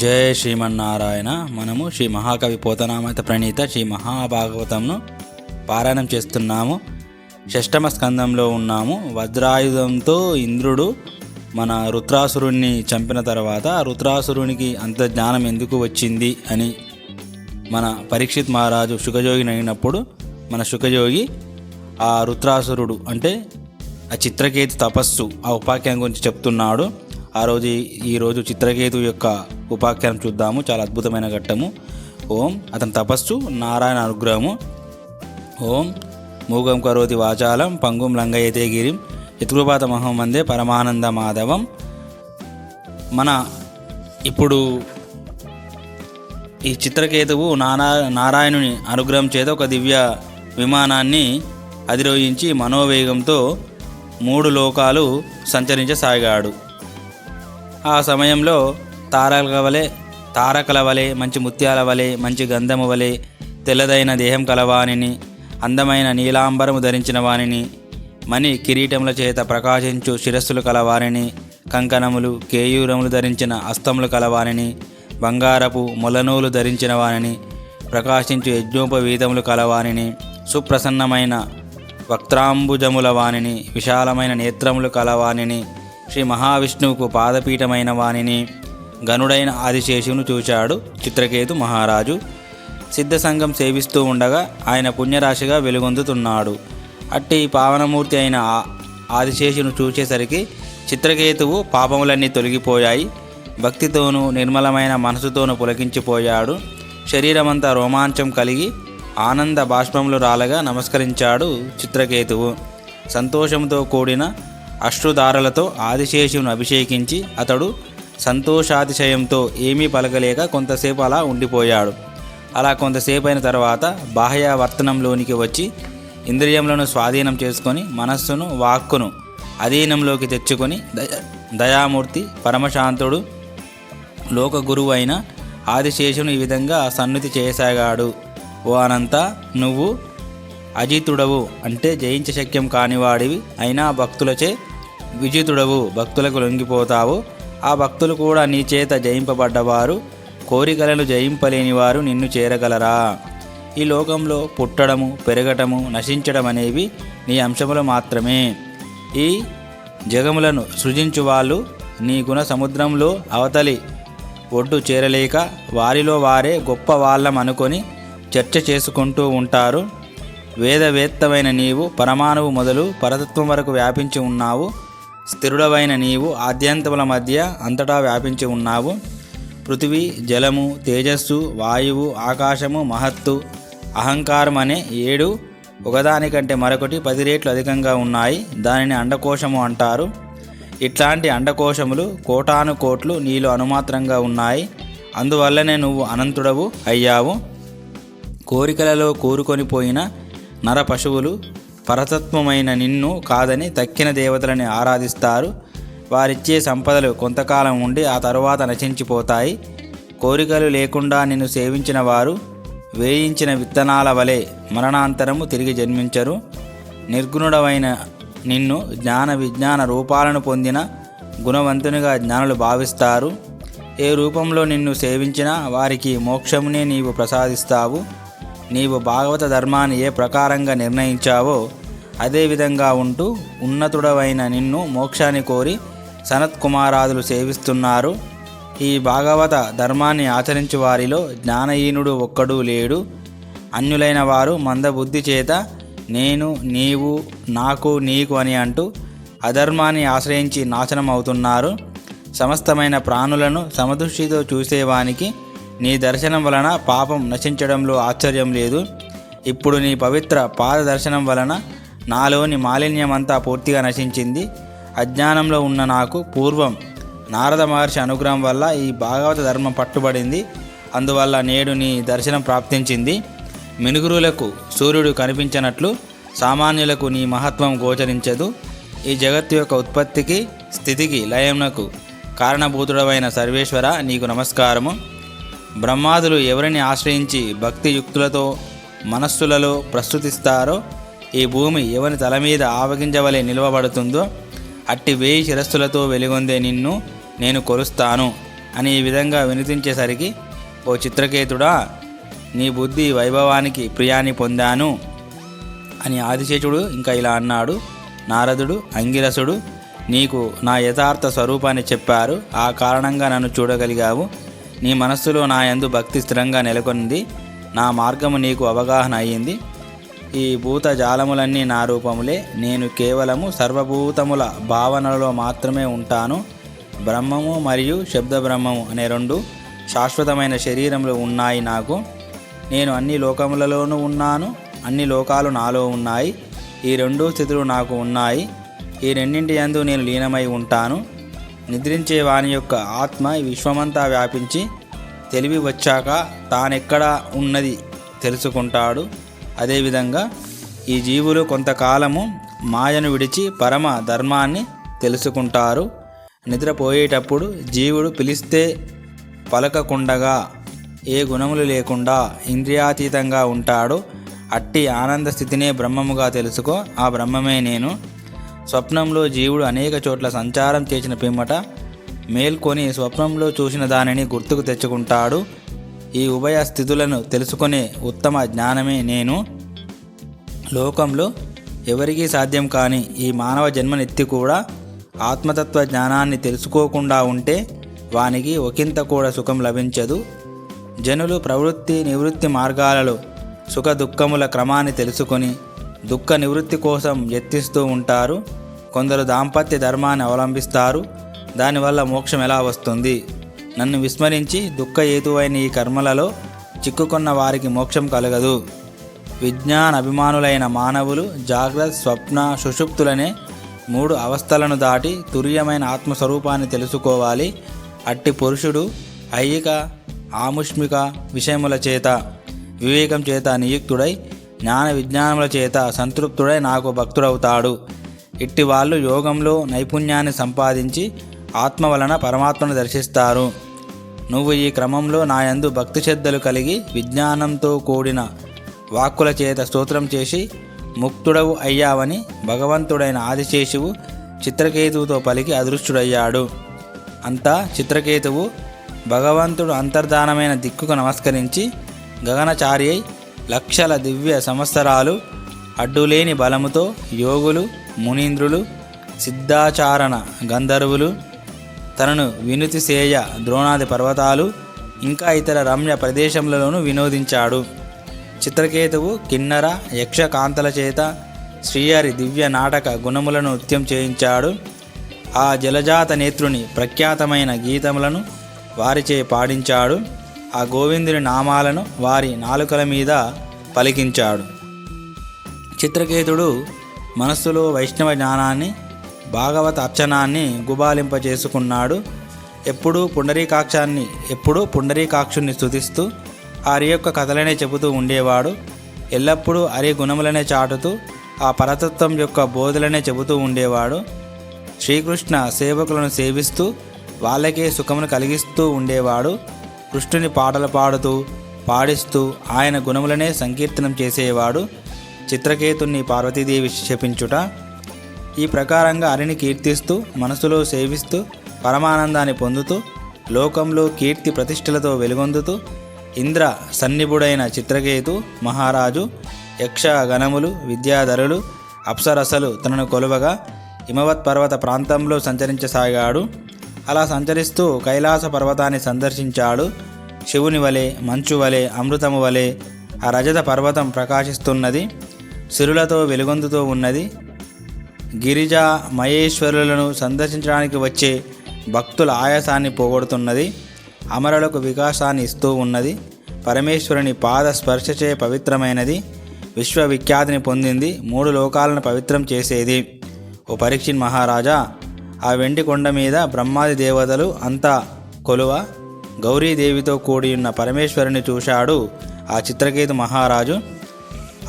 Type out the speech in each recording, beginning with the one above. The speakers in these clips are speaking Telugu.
జయ శ్రీమన్నారాయణ. మనము శ్రీ మహాకవి పోతనామత ప్రణీత శ్రీ మహాభాగవతంను పారాయణం చేస్తున్నాము. షష్టమ స్కందంలో ఉన్నాము. వజ్రాయుధంతో ఇంద్రుడు మన రుద్రాసురుణ్ణి చంపిన తర్వాత ఆ రుద్రాసురునికి అంత జ్ఞానం ఎందుకు వచ్చింది అని మన పరీక్షిత్ మహారాజు శుకజోగిని అయినప్పుడు మన శుకజోగి ఆ రుద్రాసురుడు అంటే ఆ చిత్రకేతు తపస్సు ఆ ఉపాఖ్యానం గురించి చెప్తున్నాడు. ఆ రోజు ఈరోజు చిత్రకేతు యొక్క ఉపాఖ్యానం చూద్దాము. చాలా అద్భుతమైన ఘట్టము. ఓం అతని తపస్సు నారాయణ అనుగ్రహము. ఓం మూగం కరోతి వాచాలం పంగుం లంగయతే గిరిం యత్కృపాత మహమ్మందే పరమానంద మాధవం. మన ఇప్పుడు ఈ చిత్రకేతువు నానా నారాయణుని అనుగ్రహం చేత ఒక దివ్య విమానాన్ని అధిరోహించి మనోవేగంతో మూడు లోకాలు సంచరించసాగాడు. ఆ సమయంలో తారకల వలె తారకల వలె మంచి ముత్యాల వలె మంచి గంధము వలె తెల్లదైన దేహం కలవానిని అందమైన నీలాంబరము ధరించిన వానిని మణి కిరీటముల చేత ప్రకాశించు శిరస్సులు కలవారిని కంకణములు కేయూరములు ధరించిన అస్తములు కలవానిని బంగారపు మొలనూలు ధరించిన వానిని ప్రకాశించు యజ్ఞోపవీతములు కలవానిని సుప్రసన్నమైన వక్త్రాంబుజముల వానిని విశాలమైన నేత్రములు కలవానిని శ్రీ మహావిష్ణువుకు పాదపీఠమైన వానిని గనుడైన ఆదిశేషును చూశాడు చిత్రకేతు మహారాజు. సిద్ధ సంఘం సేవిస్తూ ఉండగా ఆయన పుణ్యరాశిగా వెలుగొందుతున్నాడు. అట్టి పావనమూర్తి అయిన ఆ- ఆదిశేషును చూసేసరికి చిత్రకేతువు పాపములన్నీ తొలగిపోయాయి. భక్తితోనూ నిర్మలమైన మనసుతోనూ పులకించిపోయాడు. శరీరమంతా రోమాంచం కలిగి ఆనంద బాష్పములు రాలగా నమస్కరించాడు చిత్రకేతువు. సంతోషంతో కూడిన అశ్రుధారలతో ఆదిశేషును అభిషేకించి అతడు సంతోషాతిశయంతో ఏమీ పలకలేక కొంతసేపు అలా ఉండిపోయాడు. అలా కొంతసేపు అయిన తర్వాత బాహ్యవర్తనంలోనికి వచ్చి ఇంద్రియములను స్వాధీనం చేసుకొని మనస్సును వాక్కును అధీనంలోకి తెచ్చుకొని దయ దయామూర్తి పరమశాంతుడు లోక గురువు అయిన ఆదిశేషును ఈ విధంగా సన్నిధి చేయసాగాడు. ఓ అనంత నువ్వు అజితుడవు అంటే జయించ శక్యం కానివాడివి అయినా భక్తులచే విజితుడవు భక్తులకు లొంగిపోతావు. ఆ భక్తులు కూడా నీ చేత జయింపబడ్డవారు. కోరికలను జయింపలేని వారు నిన్ను చేరగలరా. ఈ లోకంలో పుట్టడము పెరగటము నశించడం అనేవి నీ అంశములు మాత్రమే. ఈ జగములను సృజించు వాళ్ళు నీ గుణ సముద్రంలో అవతలి ఒడ్డు చేరలేక వారిలో వారే గొప్ప వాళ్ళం అనుకొని చర్చ చేసుకుంటూ ఉంటారు. వేదవేత్తమైన నీవు పరమాణువు మొదలు పరతత్వం వరకు వ్యాపించి ఉన్నావు. స్థిరుడవైన నీవు ఆద్యంతముల మధ్య అంతటా వ్యాపించి ఉన్నావు. పృథివీ జలము తేజస్సు వాయువు ఆకాశము మహత్తు అహంకారం అనే ఏడు ఒకదానికంటే మరొకటి పది రేట్లు అధికంగా ఉన్నాయి. దానిని అండకోశము అంటారు. ఇట్లాంటి అండకోశములు కోటాను కోట్లు నీలో అనుమాత్రంగా ఉన్నాయి. అందువల్లనే నువ్వు అనంతుడవు అయ్యావు. కోరికలలో కోరుకొని పోయిన నర పశువులు పరతత్వమైన నిన్ను కాదని తక్కిన దేవతలని ఆరాధిస్తారు. వారిచ్చే సంపదలు కొంతకాలం ఉండి ఆ తరువాత నశించిపోతాయి. కోరికలు లేకుండా నిన్ను సేవించిన వారు వేయించిన విత్తనాల వలె మరణాంతరము తిరిగి జన్మించరు. నిర్గుణుడమైన నిన్ను జ్ఞాన విజ్ఞాన రూపాలను పొందిన గుణవంతునిగా జ్ఞానులు భావిస్తారు. ఏ రూపంలో నిన్ను సేవించినా వారికి మోక్షమునే నీవు ప్రసాదిస్తావు. నీవు భాగవత ధర్మాన్ని ఏ ప్రకారంగా నిర్ణయించావో అదేవిధంగా ఉంటూ ఉన్నతుడవైన నిన్ను మోక్షాన్ని కోరి సనత్ కుమారాదులు సేవిస్తున్నారు. ఈ భాగవత ధర్మాన్ని ఆచరించు వారిలో జ్ఞానహీనుడు ఒక్కడూ లేడు. అన్యులైన వారు మందబుద్ధి చేత నేను నీవు నాకు నీకు అని అంటూ అధర్మాన్ని ఆశ్రయించి నాశనం అవుతున్నారు సమస్తమైన ప్రాణులను సమదృష్టితో చూసేవానికి నీ దర్శనం వలన పాపం నశించడంలో ఆశ్చర్యం లేదు. ఇప్పుడు నీ పవిత్ర పాద దర్శనం వలన నాలోని మాలిన్యమంతా పూర్తిగా నశించింది. అజ్ఞానంలో ఉన్న నాకు పూర్వం నారద మహర్షి అనుగ్రహం వల్ల ఈ భాగవత ధర్మం పట్టుబడింది. అందువల్ల నేడు నీ దర్శనం ప్రాప్తించింది. మినుగురులకు సూర్యుడు కనిపించినట్లు సామాన్యులకు నీ మహత్వం గోచరించదు. ఈ జగత్తు యొక్క ఉత్పత్తికి స్థితికి లయమునకు కారణభూతుడమైన సర్వేశ్వర నీకు నమస్కారము. బ్రహ్మాదులు ఎవరిని ఆశ్రయించి భక్తియుక్తులతో మనస్సులలో ప్రస్తుతిస్తారో ఈ భూమి ఎవరి తల మీద ఆవగించవలే నిలవబడుతుందో అట్టి వేయి శిరస్సులతో వెలుగొందే నిన్ను నేను కొలుస్తాను అని ఈ విధంగా వినిపించేసరికి ఓ చిత్రకేతుడా నీ బుద్ధి వైభవానికి ప్రియాన్ని పొందాను అని ఆదిశేషుడు ఇంకా ఇలా అన్నాడు. నారదుడు అంగిరసుడు నీకు నా యథార్థ స్వరూపాన్ని చెప్పారు. ఆ కారణంగా నన్ను చూడగలిగావు. నీ మనస్సులో నా యందు భక్తి స్థిరంగా నెలకొంది నా మార్గము నీకు అవగాహన అయ్యింది. ఈ భూత జాలములన్నీ నా రూపములే. నేను కేవలము సర్వభూతముల భావనలో మాత్రమే ఉంటాను. బ్రహ్మము మరియు శబ్ద బ్రహ్మము అనే రెండు శాశ్వతమైన శరీరములు ఉన్నాయి నాకు. నేను అన్ని లోకములలోనూ ఉన్నాను. అన్ని లోకాలు నాలో ఉన్నాయి. ఈ రెండు స్థితులు నాకు ఉన్నాయి. ఈ రెండింటి యందు నేను లీనమై ఉంటాను. నిద్రించే వాని యొక్క ఆత్మ విశ్వమంతా వ్యాపించి తెలివి వచ్చాక తానెక్కడ ఉన్నది తెలుసుకుంటాడు. అదేవిధంగా ఈ జీవులు కొంతకాలము మాయను విడిచి పరమ ధర్మాన్ని తెలుసుకుంటారు. నిద్రపోయేటప్పుడు జీవుడు పిలిస్తే పలకకుండగా ఏ గుణములు లేకుండా ఇంద్రియాతీతంగా ఉంటాడో. అట్టి ఆనంద స్థితినే బ్రహ్మముగా తెలుసుకో. ఆ బ్రహ్మమే నేను. స్వప్నంలో జీవుడు అనేక చోట్ల సంచారం చేసిన పిమ్మట మేల్కొని స్వప్నంలో చూసిన దానిని గుర్తుకు తెచ్చుకుంటాడు. ఈ ఉభయ స్థితులను తెలుసుకునే ఉత్తమ జ్ఞానమే నేను. లోకంలో ఎవరికీ సాధ్యం కాని ఈ మానవ జన్మనెత్తి కూడా ఆత్మతత్వ జ్ఞానాన్ని తెలుసుకోకుండా ఉంటే వానికి ఒకంత కూడా సుఖం లభించదు. జనులు ప్రవృత్తి నివృత్తి మార్గాలలో సుఖ దుఃఖముల క్రమాన్ని తెలుసుకొని దుఃఖ నివృత్తి కోసం యత్నిస్తూ ఉంటారు. కొందరు దాంపత్య ధర్మాన్ని అవలంబిస్తారు. దానివల్ల మోక్షం ఎలా వస్తుంది? నన్ను విస్మరించి దుఃఖహేతువైన ఈ కర్మలలో చిక్కుకున్న వారికి మోక్షం కలగదు. విజ్ఞాన అభిమానులైన మానవులు జాగ్రత్త స్వప్న సుషుప్తులనే మూడు అవస్థలను దాటి తుర్యమైన ఆత్మస్వరూపాన్ని తెలుసుకోవాలి. అట్టి పురుషుడు ఐహిక ఆముష్మిక విషయముల చేత వివేకం చేత నియుక్తుడై జ్ఞాన విజ్ఞానముల చేత సంతృప్తుడై నాకు భక్తుడవుతాడు. ఇట్టి వాళ్ళు యోగంలో నైపుణ్యాన్ని సంపాదించి ఆత్మ వలన పరమాత్మను దర్శిస్తారు. నువ్వు ఈ క్రమంలో నాయందు భక్తి శ్రద్ధలు కలిగి విజ్ఞానంతో కూడిన వాక్కుల చేత స్తోత్రం చేసి ముక్తుడవు అయ్యావని భగవంతుడైన ఆదిశేషువు చిత్రకేతువుతో పలికి అదృష్టుడయ్యాడు. అంతా చిత్రకేతువు భగవంతుడు అంతర్ధానమైన దిక్కుకు నమస్కరించి గగనచారి అయి లక్షల దివ్య సంవత్సరాలు అడ్డులేని బలముతో యోగులు మునీంద్రులు సిద్ధాచారణ గంధర్వులు తనను వినుతి సేయ ద్రోణాది పర్వతాలు ఇంకా ఇతర రమ్య ప్రదేశంలోనూ వినోదించాడు. చిత్రకేతువు కిన్నర యక్షకాంతల చేత శ్రీహరి దివ్య నాటక గుణములను నృత్యం చేయించాడు. ఆ జలజాత నేత్రుని ప్రఖ్యాతమైన గీతములను వారిచే పాడించాడు. ఆ గోవిందుని నామాలను వారి నాలుకల మీద పలికించాడు. చిత్రకేతుడు మనస్సులో వైష్ణవ జ్ఞానాన్ని భాగవత అర్చనాన్ని గుబాలింపజేసుకున్నాడు. ఎప్పుడూ పుండరీకాక్షాన్ని ఎప్పుడూ పుండరీకాక్షుణ్ణి స్థుతిస్తూ హరి యొక్క కథలనే చెబుతూ ఉండేవాడు. ఎల్లప్పుడూ హరి గుణములనే చాటుతూ ఆ పరతత్వం యొక్క బోధలనే చెబుతూ ఉండేవాడు. శ్రీకృష్ణ సేవకులను సేవిస్తూ వాళ్ళకే సుఖమును కలిగిస్తూ ఉండేవాడు. కృష్ణుని పాటలు పాడుతూ పాడిస్తూ ఆయన గుణములనే సంకీర్తనం చేసేవాడు. చిత్రకేతుణ్ణి పార్వతీదేవి శపించుట ఈ ప్రకారంగా హరిని కీర్తిస్తూ మనసులో సేవిస్తూ పరమానందాన్ని పొందుతూ లోకంలో కీర్తి ప్రతిష్టలతో వెలుగొందుతూ ఇంద్ర సన్నిభుడైన చిత్రకేతు మహారాజు యక్ష గణములు విద్యాధరులు అప్సరసలు తనను కొలువగా హిమవత్ పర్వత ప్రాంతంలో సంచరించసాగాడు. అలా సంచరిస్తూ కైలాస పర్వతాన్ని సందర్శించాడు. శివుని వలె మంచు వలె అమృతము వలె ఆ రజత పర్వతం ప్రకాశిస్తున్నది. సిరులతో వెలుగొందుతూ ఉన్నది. గిరిజ మహేశ్వరులను సందర్శించడానికి వచ్చే భక్తుల ఆయాసాన్ని పోగొడుతున్నది. అమరులకు వికాసాన్ని ఇస్తూ ఉన్నది. పరమేశ్వరుని పాద స్పర్శచే పవిత్రమైనది. విశ్వవిఖ్యాతిని పొందింది. మూడు లోకాలను పవిత్రం చేసేది. ఓ పరీక్షిన్ మహారాజా ఆ వెండి కొండ మీద బ్రహ్మాది దేవతలు అంతా కొలువ? గౌరీదేవితో కూడి ఉన్న పరమేశ్వరుని చూశాడు ఆ చిత్రకేతు మహారాజు.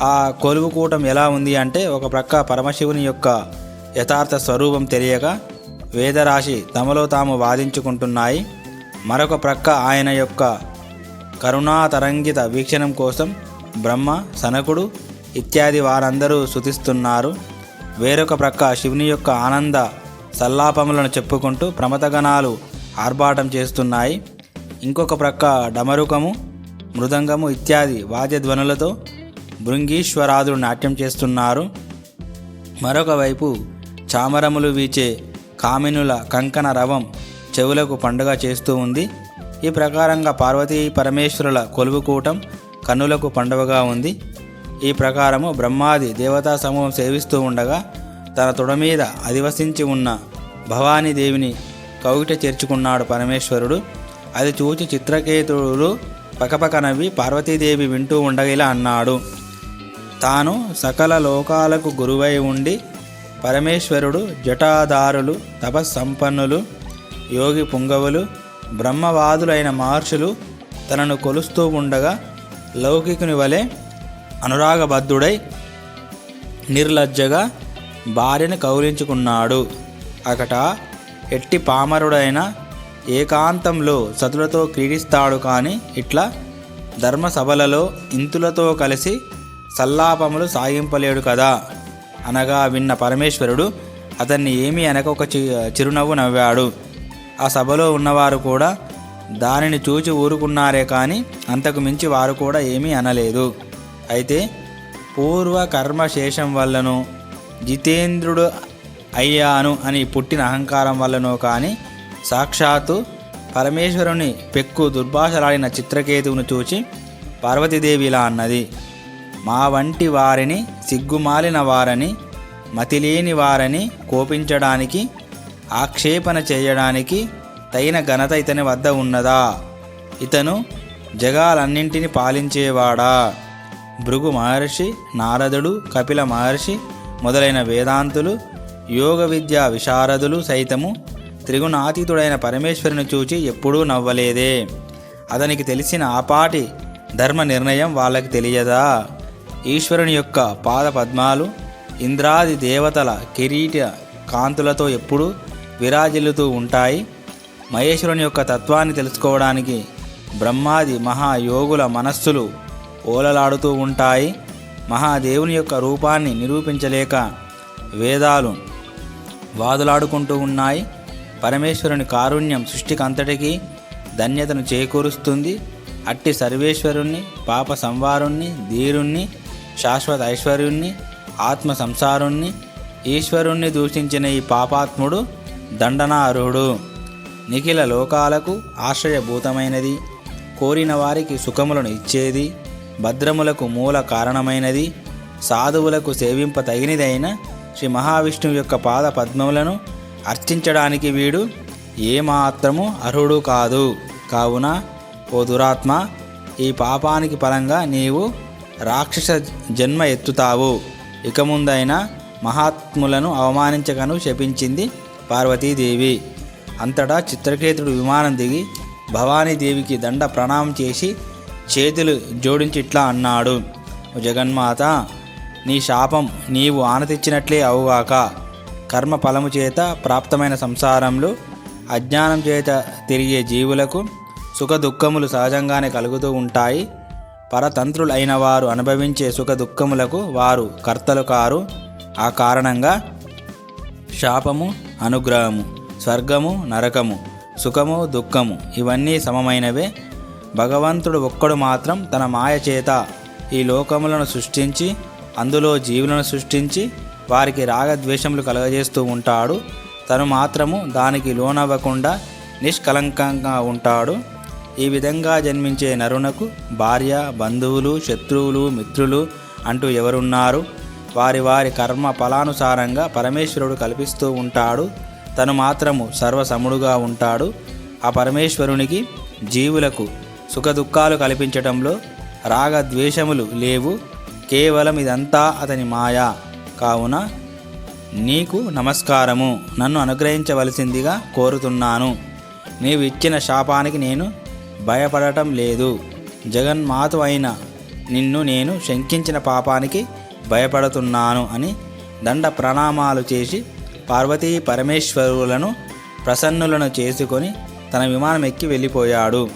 ఆ కొలువు కూటం ఎలా ఉంది అంటే ఒక ప్రక్క పరమశివుని యొక్క యథార్థ స్వరూపం తెలియక వేదరాశి తమలో తాము వాదించుకుంటున్నాయి. మరొక ప్రక్క ఆయన యొక్క కరుణాతరంగిత వీక్షణం కోసం బ్రహ్మ సనకుడు ఇత్యాది వారందరూ శుతిస్తున్నారు వేరొక ప్రక్క శివుని యొక్క ఆనంద సల్లాపములను చెప్పుకుంటూ ప్రమతగణాలు ఆర్భాటం చేస్తున్నాయి. ఇంకొక ప్రక్క డమరుకము మృదంగము ఇత్యాది వాద్యధ్వనులతో భృంగీశ్వరాదులు నాట్యం చేస్తున్నారు. మరొకవైపు చామరములు వీచే కామినుల కంకణ రవం చెవులకు పండుగ చేస్తూ ఉంది. ఈ ప్రకారంగా పార్వతీ పరమేశ్వరుల కొలువుకూటం కన్నులకు పండుగగా ఉంది. ఈ ప్రకారము బ్రహ్మాది దేవతా సమూహం సేవిస్తూ ఉండగా తన తొడ మీద అధివసించి ఉన్న భవానీదేవిని కౌగిట చేర్చుకున్నాడు పరమేశ్వరుడు. అది చూచి చిత్రకేతుడు పకపక నవ్వి పార్వతీదేవి వింటూ ఉండగా ఇలా అన్నాడు. తాను సకల లోకాలకు గురువై ఉండి పరమేశ్వరుడు జటాధారులు తపస్సంపన్నులు యోగి పుంగవులు బ్రహ్మవాదులైన మహర్షులు తనను కొలుస్తూ ఉండగా లౌకికుని వలె అనురాగబద్ధుడై నిర్లజ్జగా భార్యను కౌలించుకున్నాడు. అకట ఎట్టి పామరుడైన ఏకాంతంలో సతులతో క్రీడిస్తాడు కానీ ఇట్లా ధర్మసభలలో ఇంతులతో కలిసి సల్లాపములు సాగింపలేడు కదా? అనగా విన్న పరమేశ్వరుడు అతన్ని ఏమీ అనక ఒక చిరునవ్వు నవ్వాడు. ఆ సభలో ఉన్నవారు కూడా దానిని చూచి ఊరుకున్నారే కానీ అంతకు మించి వారు కూడా ఏమీ అనలేదు. అయితే పూర్వ కర్మ శేషం వల్లనో జితేంద్రుడు అయ్యాను అని పుట్టిన అహంకారం వల్లనో కానీ సాక్షాత్తు పరమేశ్వరుని పెక్కు దుర్భాషలాడిన చిత్రకేతువును చూచి పార్వతీదేవి ఇలా అన్నది. మా వంటి వారిని సిగ్గుమాలిన వారని మతిలేని వారని కోపించడానికి ఆక్షేపణ చేయడానికి తగిన ఘనత ఇతని వద్ద ఉన్నదా? ఇతను జగాలన్నింటిని పాలించేవాడా? భృగు మహర్షి నారదుడు కపిల మహర్షి మొదలైన వేదాంతులు యోగ విద్యా విశారదులు సైతము త్రిగుణాతీతుడైన పరమేశ్వరుని చూచి ఎప్పుడూ నవ్వలేదే. అతనికి తెలిసిన ఆపాటి ధర్మ నిర్ణయం వాళ్ళకి తెలియదా? ఈశ్వరుని యొక్క పాద పద్మాలు ఇంద్రాది దేవతల కిరీట కాంతులతో ఎప్పుడూ విరాజిల్లుతూ ఉంటాయి. మహేశ్వరుని యొక్క తత్వాన్ని తెలుసుకోవడానికి బ్రహ్మాది మహాయోగుల మనస్సులు ఓలలాడుతూ ఉంటాయి. మహాదేవుని యొక్క రూపాన్ని నిరూపించలేక వేదాలు వాదులాడుకుంటూ ఉన్నాయి. పరమేశ్వరుని కారుణ్యం సృష్టికంతటికీ ధన్యతను చేకూరుస్తుంది. అట్టి సర్వేశ్వరుణ్ణి పాప సంవారుణ్ణి ధీరుణ్ణి శాశ్వత ఐశ్వర్యుణ్ణి ఆత్మ సంసారుణ్ణి ఈశ్వరుణ్ణి దూషించిన ఈ పాపాత్ముడు దండనార్హుడు. నిఖిల లోకాలకు ఆశ్రయభూతమైనది. కోరిన వారికి సుఖములను ఇచ్చేది. భద్రములకు మూల కారణమైనది. సాధువులకు సేవింప తగినదైన శ్రీ మహావిష్ణువు యొక్క పాద పద్మములను అర్చించడానికి వీడు ఏమాత్రము అర్హుడు కాదు. కావున ఓ దురాత్మ ఈ పాపానికి పరంగా నీవు రాక్షస జన్మ ఎత్తుతావు. ఇక ముందైనా మహాత్ములను అవమానించకను శపించింది పార్వతీదేవి. అంతటా చిత్రకేతుడు విమానం దిగి భవానీదేవికి దండ ప్రణామం చేసి చేతులు జోడించి ఇట్లా అన్నాడు జగన్మాత నీ శాపం నీవు ఆనతిచ్చినట్లే అవుగాక. కర్మ ఫలము చేత ప్రాప్తమైన సంసారంలో అజ్ఞానం చేత తిరిగే జీవులకు సుఖ దుఃఖములు సహజంగానే కలుగుతూ ఉంటాయి. పరతంత్రులు వారు అనుభవించే సుఖ దుఃఖములకు వారు కర్తలు కారు. ఆ కారణంగా శాపము అనుగ్రహము స్వర్గము నరకము సుఖము దుఃఖము ఇవన్నీ సమమైనవే. భగవంతుడు ఒక్కడు మాత్రం తన మాయ చేత ఈ లోకములను సృష్టించి అందులో జీవులను సృష్టించి వారికి రాగద్వేషములు కలగజేస్తూ ఉంటాడు. తను మాత్రము దానికి లోనవ్వకుండా నిష్కలంకంగా ఉంటాడు. ఈ విధంగా జన్మించే నరునకు భార్య బంధువులు శత్రువులు మిత్రులు అంటూ ఎవరున్నారు? వారి వారి కర్మ ఫలానుసారంగా పరమేశ్వరుడు కల్పిస్తూ ఉంటాడు. తను మాత్రము సర్వసముడుగా ఉంటాడు. ఆ పరమేశ్వరునికి జీవులకు సుఖదుఖాలు కల్పించటంలో రాగద్వేషములు లేవు. కేవలం ఇదంతా అతని మాయా. కావున నీకు నమస్కారము. నన్ను అనుగ్రహించవలసిందిగా కోరుతున్నాను. నీవు ఇచ్చిన శాపానికి నేను భయపడటం లేదు. జగన్మాత అయిన నిన్ను నేను శంకించిన పాపానికి భయపడుతున్నాను అని దండ ప్రణామాలు చేసి పార్వతీ పరమేశ్వరులను ప్రసన్నులను చేసుకొని తన విమానం ఎక్కి వెళ్ళిపోయాడు.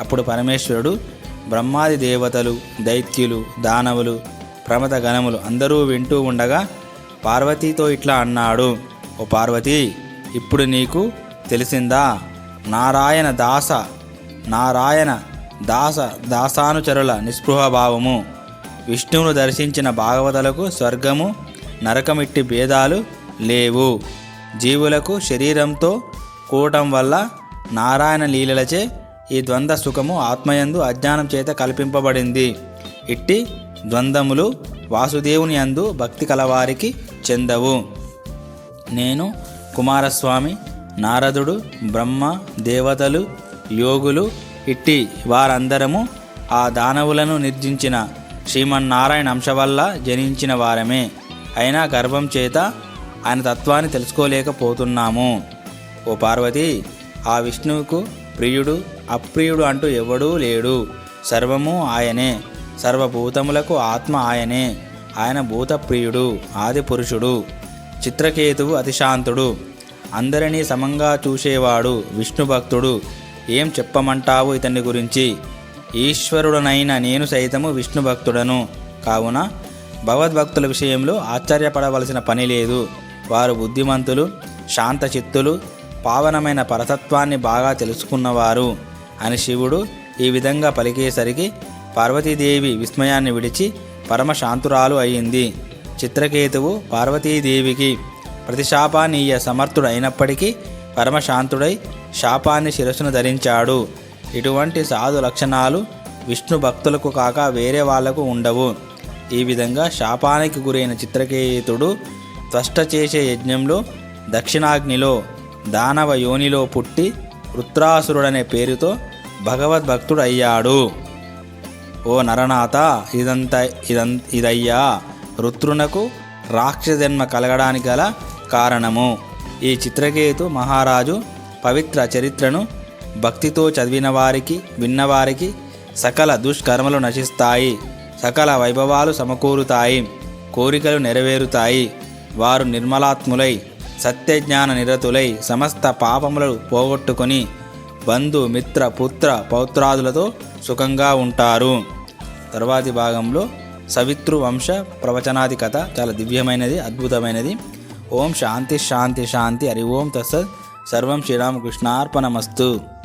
అప్పుడు పరమేశ్వరుడు బ్రహ్మాది దేవతలు దైత్యులు దానవులు ప్రమత గణములు అందరూ వింటూ ఉండగా పార్వతీతో ఇట్లా అన్నాడు. ఓ పార్వతి ఇప్పుడు నీకు తెలిసిందా? నారాయణ దాస నారాయణ దాస దాసానుచరుల నిస్పృహభావము. విష్ణువును దర్శించిన భాగవతులకు స్వర్గము నరకమిట్టి భేదాలు లేవు. జీవులకు శరీరంతో కూడటం వల్ల నారాయణ లీలలచే ఈ ద్వంద్వ సుఖము ఆత్మయందు అజ్ఞానం చేత కల్పింపబడింది. ఇట్టి ద్వంద్వములు వాసుదేవుని యందు భక్తి కలవారికి చెందవు. నేను కుమారస్వామి నారదుడు బ్రహ్మ దేవతలు యోగులు ఇట్టి వారందరము ఆ దానవులను నిర్జించిన శ్రీమన్నారాయణ అంశ వల్ల జనించిన వారమే. అయినా గర్భం చేత ఆయన తత్వాన్ని తెలుసుకోలేకపోతున్నాము. ఓ పార్వతి ఆ విష్ణువుకు ప్రియుడు అప్రియుడు అంటూ ఎవడూ లేడు. సర్వము ఆయనే. సర్వభూతములకు ఆత్మ ఆయనే. ఆయన భూతప్రియుడు ఆది పురుషుడు చిత్రకేతువు అతిశాంతుడు. అందరినీ సమంగా చూసేవాడు విష్ణు భక్తుడు ఏం చెప్పమంటావు ఇతని గురించి? ఈశ్వరుడనైన నేను సైతము విష్ణు భక్తుడను. కావున భగవద్భక్తుల విషయంలో ఆశ్చర్యపడవలసిన పని లేదు. వారు బుద్ధిమంతులు శాంతచిత్తులు పావనమైన పరతత్వాన్ని బాగా తెలుసుకున్నవారు అని శివుడు ఈ విధంగా పలికేసరికి పార్వతీదేవి విస్మయాన్ని విడిచి పరమశాంతురాలు అయింది. చిత్రకేతువు పార్వతీదేవికి ప్రతిశాపానీయ సమర్థుడు అయినప్పటికీ పరమశాంతుడై శాపాన్ని శిరస్సును ధరించాడు. ఇటువంటి సాధు లక్షణాలు విష్ణు భక్తులకు కాక వేరే వాళ్ళకు ఉండవు. ఈ విధంగా శాపానికి గురైన చిత్రకేయుతుడు త్వష్ట చేసే యజ్ఞంలో దక్షిణాగ్నిలో దానవ యోనిలో పుట్టి వృత్రాసురుడనే పేరుతో భగవద్భక్తుడు అయ్యాడు. ఓ నరనాథ ఇదంత ఇదం ఇదయ్యా రుత్రునకు రాక్షజన్మ కలగడానికి గల కారణము. ఈ చిత్రకేతు మహారాజు పవిత్ర చరిత్రను భక్తితో చదివిన వారికి విన్నవారికి సకల దుష్కర్మలు నశిస్తాయి. సకల వైభవాలు సమకూరుతాయి. కోరికలు నెరవేరుతాయి. వారు నిర్మలాత్ములై సత్యజ్ఞాన నిరతులై సమస్త పాపములను పోగొట్టుకొని బంధు మిత్ర పుత్ర పౌత్రాదులతో సుఖంగా ఉంటారు. తర్వాతి భాగంలో సవితృ వంశ ప్రవచనాది కథ చాలా దివ్యమైనది అద్భుతమైనది. ఓం శాంతి శాంతి శాంతి. హరి ఓం తస్సత్ సర్వం శ్రీరామకృష్ణార్పణమస్తు.